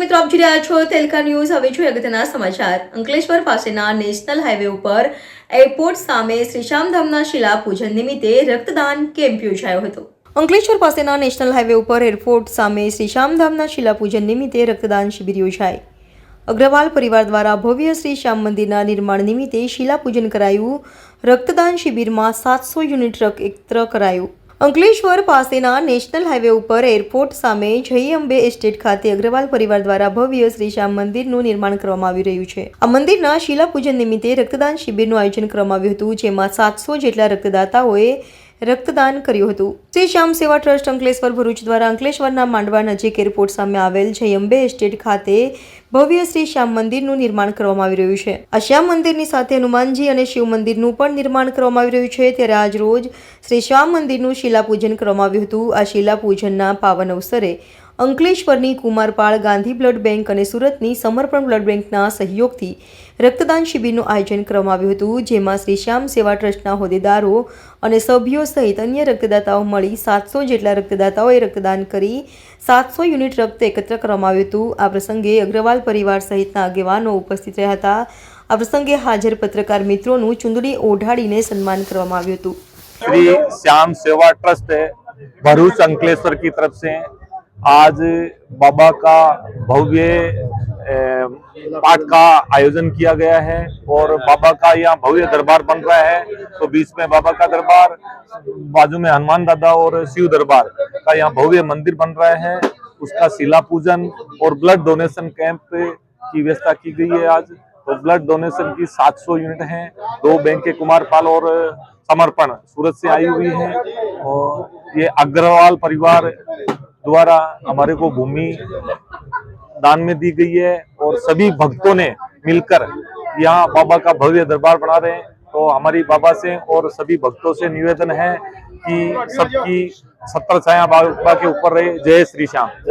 મિત્રો, આપ જોઈ રહ્યા છો તેલકા ન્યૂઝ. હવે જોઈએ અગત્યના સમાચાર. અંકલેશ્વર પાસેના નેશનલ હાઈવે ઉપર એરપોર્ટ સામે શ્રીશામધામના શિલા પૂજન નિમિત્તે રક્તદાન કેમ્પ યોજાયો હતો. અંકલેશ્વર પાસેના નેશનલ હાઈવે ઉપર એરપોર્ટ સામે શ્રીશામધામના શિલાપૂજન નિમિત્તે રક્તદાન શિબિર યોજાઈ અગ્રવાલ પરિવાર દ્વારા ભવ્ય શ્રી શ્યામ મંદિરના નિર્માણ નિમિત્તે શિલાપૂજન કરાયું. રક્તદાન શિબિરમાં સાતસો યુનિટ રક્ત એકત્ર કરાયું. અંકલેશ્વર પાસેના નેશનલ હાઈવે ઉપર એરપોર્ટ સામે જય અંબે એસ્ટેટ ખાતે અગ્રવાલ પરિવાર દ્વારા ભવ્ય શ્રી શ્યામ મંદિરનું નિર્માણ કરવામાં આવી રહ્યું છે. આ મંદિરના શિલાપૂજન નિમિત્તે રક્તદાન શિબિરનું આયોજન કરવામાં આવ્યું હતું, જેમાં સાતસો જેટલા રક્તદાતાઓએ રક્તદાન કર્યું હતું. શ્રી શ્યામ સેવા ટ્રસ્ટ અંકલેશ્વર ભરૂચ દ્વારા અંકલેશ્વરના માંડવા નજીક એરપોર્ટ સામે આવેલ જય અંબે એસ્ટેટ ખાતે ભવ્ય શ્રી શ્યામ મંદિરનું નિર્માણ કરવામાં આવી રહ્યું છે. આ શ્યામ મંદિરની સાથે હનુમાનજી અને શિવ મંદિરનું પણ નિર્માણ કરવામાં આવી રહ્યું છે. ત્યારે આજ રોજ શ્રી શ્યામ મંદિરનું શિલાપૂજન કરવામાં આવ્યું હતું. આ શિલાપૂજનના પાવન અવસરે અંકલેશ્વરની કુમારપાળ ગાંધી બ્લડ બેંક અને સુરતની સમર્પણ બ્લડ બેંકના સહયોગથી રક્તદાન શિબિરનું આયોજન કરવામાં આવ્યું હતું જેમાં શ્રી શ્યામ સેવા ટ્રસ્ટના હોદ્દેદારો અને સભ્યો સહિત અન્ય રક્તદાતાઓ મળી સાતસો જેટલા રક્તદાતાઓએ રક્તદાન કરી સાતસો યુનિટ રક્ત એકત્ર કરવામાં આવ્યું હતું આ પ્રસંગે અગ્રવાલ પરિવાર સહિતના આગેવાનો ઉપસ્થિત રહ્યા હતા આ પ્રસંગે હાજર પત્રકાર મિત્રોનું ચુંદડી ઓઢાડીને સન્માન કરવામાં આવ્યું હતું श्री श्याम सेवा ट्रस्ट भरूच अंकलेश्वर की तरफ से आज बाबा का भव्य पाठ का आयोजन किया गया है और बाबा का यहाँ भव्य दरबार बन रहा है। तो बीच में बाबा का दरबार, बाजू में हनुमान दादा और शिव दरबार का यहाँ भव्य मंदिर बन रहा है। उसका शिला पूजन और ब्लड डोनेशन कैंप की व्यवस्था की गई है आज। तो ब्लड डोनेशन की 700 यूनिट हैं। दो बैंक के कुमारपाल और समर्पण, सूरत से आई हुई है। और ये अग्रवाल परिवार द्वारा हमारे को भूमि दान में दी गई है और सभी भक्तों ने मिलकर यहाँ बाबा का भव्य दरबार बना रहे हैं। तो हमारी बाबा से और सभी भक्तों से निवेदन है कि सबकी सत्तर छाया बाबा के ऊपर रहे। जय श्री श्याम।